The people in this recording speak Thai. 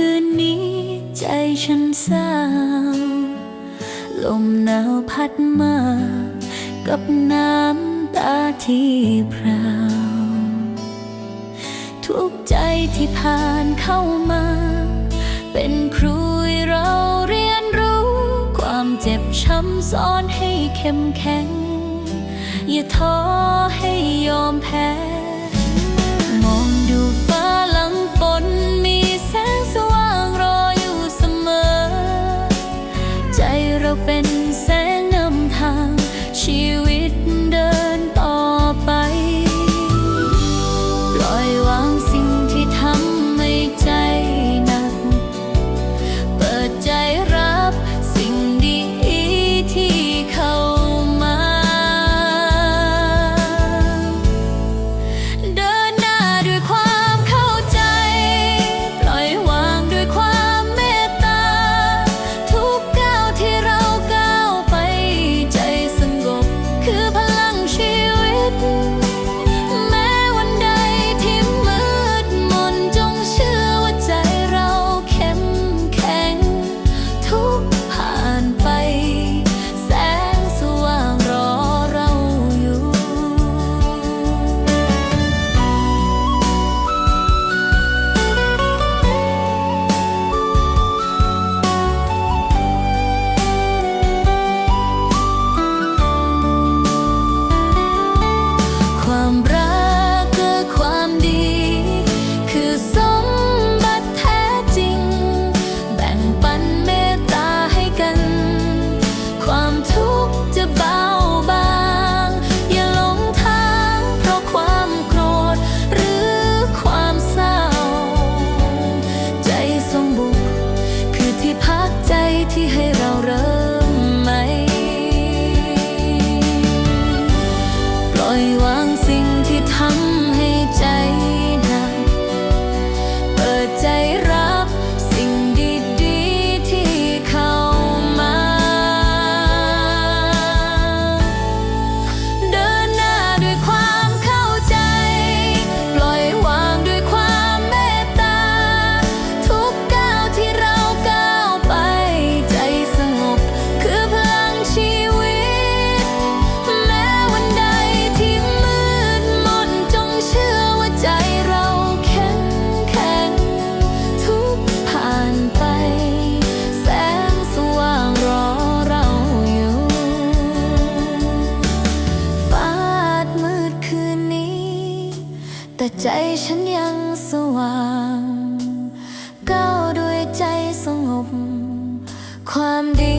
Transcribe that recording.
คืนนี้ใจฉันเศร้า ลมหนาวพัดมา กับน้ำตาที่พราวทุกใจที่ผ่านเข้ามา เป็นครูเราเรียนรู้ ความเจ็บช้ำซ้อนให้เข้มแข็ง อย่าท้อให้ยอมแพ้ बैठी है แต่ใจฉันยังสว่างก้าวด้วยใจสงบ ความดี